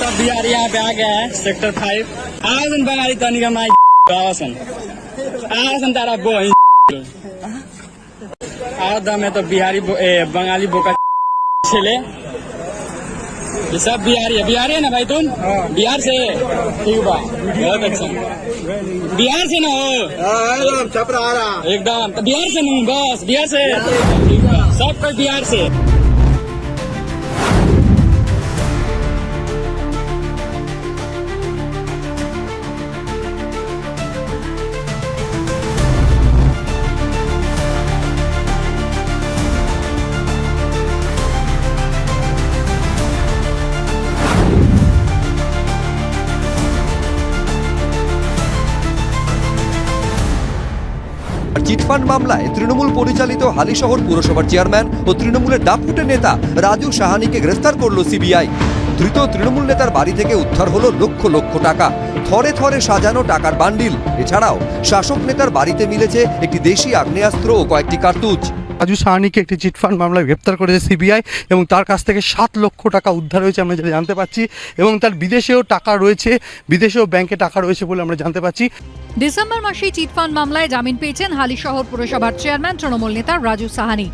सब बिहार यहाँ पे आ गया है सेक्टर फाइव आवासन बंगाली तनिका माई आवासन आवासन तारा बो आओ दम है तो बिहारी बो, ए, बंगाली बोका छेले। ये सब बिहारी है। बिहारी है ना भाई तुम? बिहार से? ठीक बा। बहुत अच्छा। बिहार से ना हो? एकदम छपरा एकदम। तो बिहार से नहीं बस। बिहार से? सब कोई बिहार से। আর চিটফান্ড মামলায় তৃণমূল পরিচালিত হালিশহর পুরসভার চেয়ারম্যান ও তৃণমূলের ডাকফুটে নেতা রাজু সাহানিকে গ্রেফতার করল সিবিআই। ধৃত তৃণমূল নেতার বাড়ি থেকে উদ্ধার হলো লক্ষ লক্ষ টাকা। থরে থরে সাজানো টাকার বান্ডিল। এছাড়াও শাসক নেতার বাড়িতে মিলেছে একটি দেশি আগ্নেয়াস্ত্র ও কয়েকটি কার্তুজ। রাজু সাহানিকে একটি চিটফান্ড মামলায় গ্রেপ্তার করেছে সিবিআই এবং তার কাছ থেকে সাত লক্ষ টাকা উদ্ধার হয়েছে আমরা যেটা জানতে পারছি এবং তার বিদেশেও টাকা রয়েছে, বিদেশেও ব্যাংকে টাকা রয়েছে বলে আমরা জানতে পারছি ডিসেম্বর মাসে চিটফান্ড মামলায় জামিন পেয়েছেন হালিশহর পুরসভার চেয়ারম্যান তৃণমূল নেতা রাজু সাহানি।